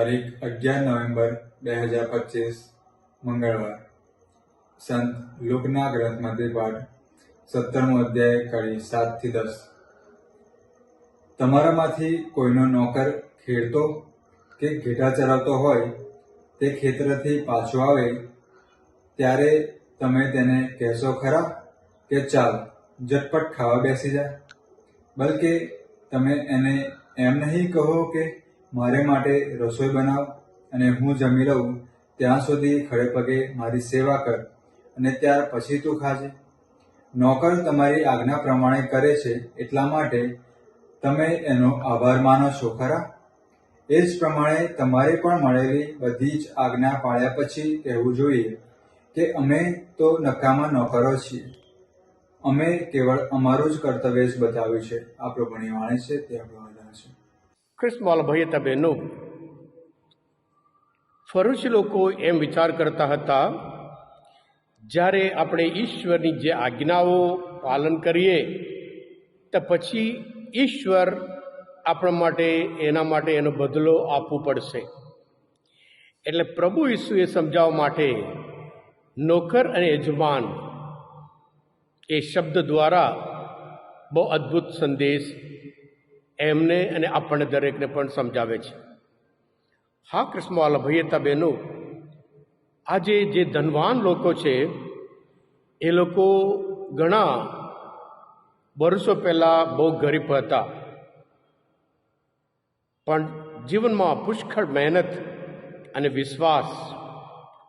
તારીખ અગિયાર નવેમ્બર બે હજાર પચીસ, મંગળવાર. સંત લોકના ગ્રંથમાંથી પાઠ સત્તરમો અધ્યાય, કડી સાતથી દસ. તમારામાંથી કોઈનો નોકર ખેડતો કે ઘેટા ચરાવતો હોય, તે ખેતરથી પાછો આવે, ત્યારે તમે તેને કહેશો ખરા કે ચાલ, ઝટપટ ખાવા બેસી જા. બલકે તમે એને એમ નહીં કહો કે મારે માટે રસોઈ બનાવ અને હું જમી લઉં, ત્યાં સુધી ખડે પગે મારી સેવા કર અને ત્યાર પછી તું ખાજે. નોકર તમારી આજ્ઞા પ્રમાણે કરે છે એટલા માટે તમે એનો આભાર માનો છો, ખરા? એ જ પ્રમાણે તમારે પણ મળેલી બધી જ આજ્ઞા પાળ્યા પછી કહેવું જોઈએ કે અમે તો નકામા નોકરો છીએ. અમે કેવળ અમારું જ કર્તવ્ય જ બતાવ્યું છે. આ પ્રભુની વાણી છે, તે આપણો ક્રિસ્મોલ ભૈયતા બહેનો ફરુશ લોકો એમ વિચાર કરતા હતા, જ્યારે આપણે ઈશ્વરની જે આજ્ઞાઓ પાલન કરીએ, તો પછી ઈશ્વર આપણા માટે, એના માટે એનો બદલો આપવો પડશે. એટલે પ્રભુ ઈસુએ સમજાવવા માટે નોકર અને યજમાન એ શબ્દ દ્વારા બહુ અદ્ભુત સંદેશ એમને અને આપણને દરેકને પણ સમજાવે છે. હા કૃષ્ણવાલા ભૈયતા બહેનો આજે જે ધનવાન લોકો છે, એ લોકો ઘણા વર્ષો પહેલાં બહુ ગરીબ હતા. પણ જીવનમાં પુષ્કળ મહેનત અને વિશ્વાસ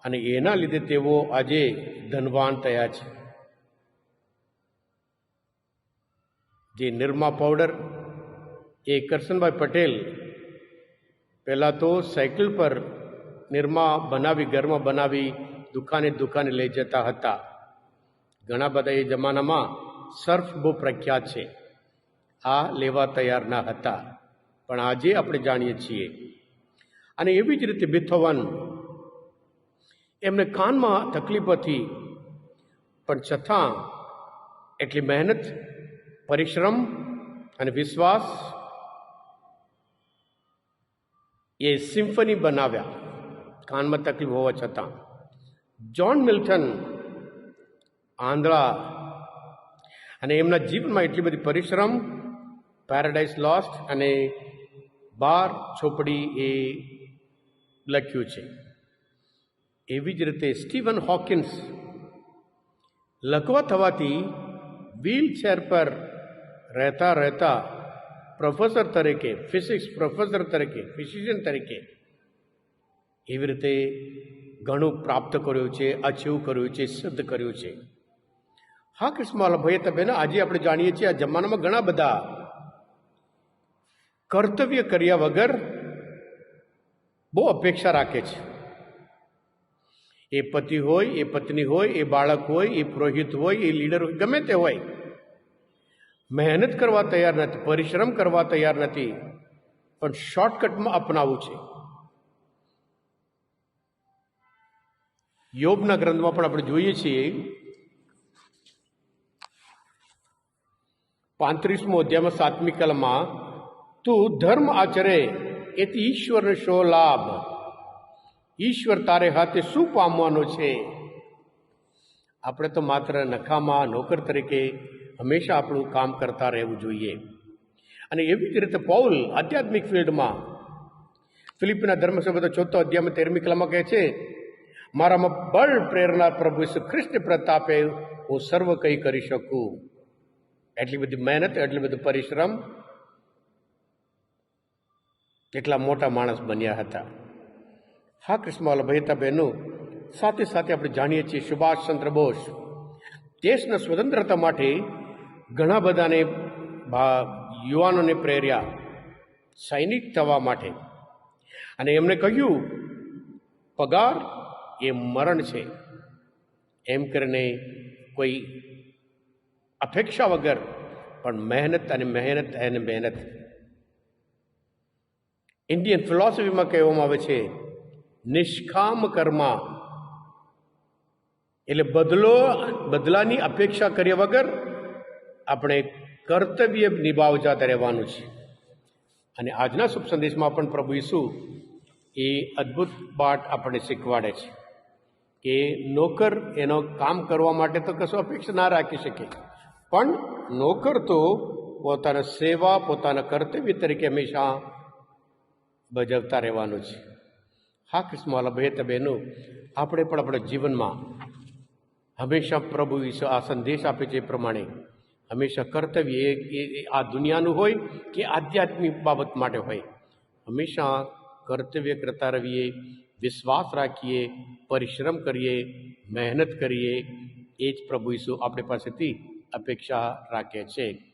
અને એના લીધે તેઓ આજે ધનવાન થયા છે. જે નિરમા પાવડર એ કરશનભાઈ પટેલ પહેલાં તો સાયકલ પર નિરમા બનાવી, ઘરમાં બનાવી દુકાને દુકાને લઈ જતા હતા. ઘણા બધા એ જમાનામાં સર્ફ બહુ પ્રખ્યાત છે. આ લેવા તૈયાર ના હતા. પણ આજે આપણે જાણીએ છીએ. અને એવી જ રીતે બિથોવન, એમને કાનમાં તકલીફ હતી. પણ છતાં એટલી મહેનત, પરિશ્રમ અને વિશ્વાસ એ સિમ્ફની બનાવ્યા. કાનમાં તકલીફ હોવા છતાં. જ્હોન મિલ્ટન આંધળા. અને એમના જીવનમાં એટલી બધી પરિશ્રમ પેરાડાઇઝ લોસ્ટ અને બાર છોપડી એ લખ્યું છે. એવી જ રીતે સ્ટીવન હોકિન્સ લકવા થવાથી વ્હીલ ચેર પર રહેતા રહેતા પ્રોફેસર તરીકે ફિઝિક્સ પ્રોફેસર તરીકે ફિઝિશિયન તરીકે એવી રીતે ઘણું પ્રાપ્ત કર્યું છે અચીવ કર્યું છે, સિદ્ધ કર્યું છે. હા કૃષ્ણભાઈ તમે આજે આપણે જાણીએ છીએ, આ જમાનામાં ઘણા બધા કર્તવ્ય કર્યા વગર બહુ અપેક્ષા રાખે છે. એ પતિ હોય, એ પત્ની હોય, એ બાળક હોય, એ પુરોહિત હોય, એ લીડર હોય, ગમે તે હોય મહેનત કરવા તૈયાર નથી, પરિશ્રમ કરવા તૈયાર નથી, પણ શોર્ટકટમાં અપનાવવું છે. યોગના ગ્રંથમાં પણ આપણે જોઈએ છીએ, પાંત્રીસમો અધ્યાયમાં સાતમી કલમમાં, તું ધર્મ આચરે, એથી ઈશ્વરનો શો લાભ? ઈશ્વર તારે હાથે શું પામવાનો છે? આપણે તો માત્ર નખામાં નોકર તરીકે હંમેશા આપણું કામ કરતા રહેવું જોઈએ. અને એવી જ રીતે પૌલ આધ્યાત્મિક ફિલ્ડમાં, ફિલિપના ધર્મસભા ચોથો અધ્યાયમાં તેરમી કલામાં કહે છે, મારામાં બળ પ્રેરણા પ્રભુ ઈસુ ખ્રિસ્ત પ્રતાપે હું સર્વ કંઈ કરી શકું. એટલી બધી મહેનત, એટલી બધું પરિશ્રમ એટલા મોટા માણસ બન્યા હતા. હા કૃષ્ણવાલા ભૈતા બહેનો સાથે સાથે આપણે જાણીએ છીએ સુભાષચંદ્ર બોઝ. દેશના સ્વતંત્રતા માટે ઘણા બધાને યુવાનોને પ્રેર્યા સૈનિક થવા માટે. અને એમણે કહ્યું, પગાર એ મરણ છે. એમ કરીને કોઈ અપેક્ષા વગર, પણ મહેનત અને મહેનત અને મહેનત. ઇન્ડિયન ફિલોસોફીમાં કહેવામાં આવે છે, નિષ્કામ કર્મા. એટલે બદલો, બદલાની અપેક્ષા કર્યા વગર આપણે કર્તવ્ય નિભાવજાતા રહેવાનું છે. અને આજના શુભ સંદેશમાં પણ પ્રભુ ઈસુ એ અદ્ભુત પાઠ આપણને શીખવાડે છે કે નોકર એનો કામ કરવા માટે તો કશું અપેક્ષા ના રાખી શકે. પણ નોકર તો પોતાના સેવા, પોતાના કર્તવ્ય તરીકે હંમેશા બજાવતા રહેવાનું છે. હા કિસ્માલા બે બહેનો, આપણે પણ આપણા જીવનમાં હંમેશા પ્રભુ ઈશ્વર આ સંદેશ આપે છે એ પ્રમાણે હંમેશા કર્તવ્ય એ આ દુનિયાનું હોય કે આધ્યાત્મિક બાબત માટે હોય. હંમેશા કર્તવ્ય કરતા રહીએ, વિશ્વાસ રાખીએ, પરિશ્રમ કરીએ, મહેનત કરીએ. એ જ પ્રભુ ઈસુ આપણી પાસેથી અપેક્ષા રાખે છે.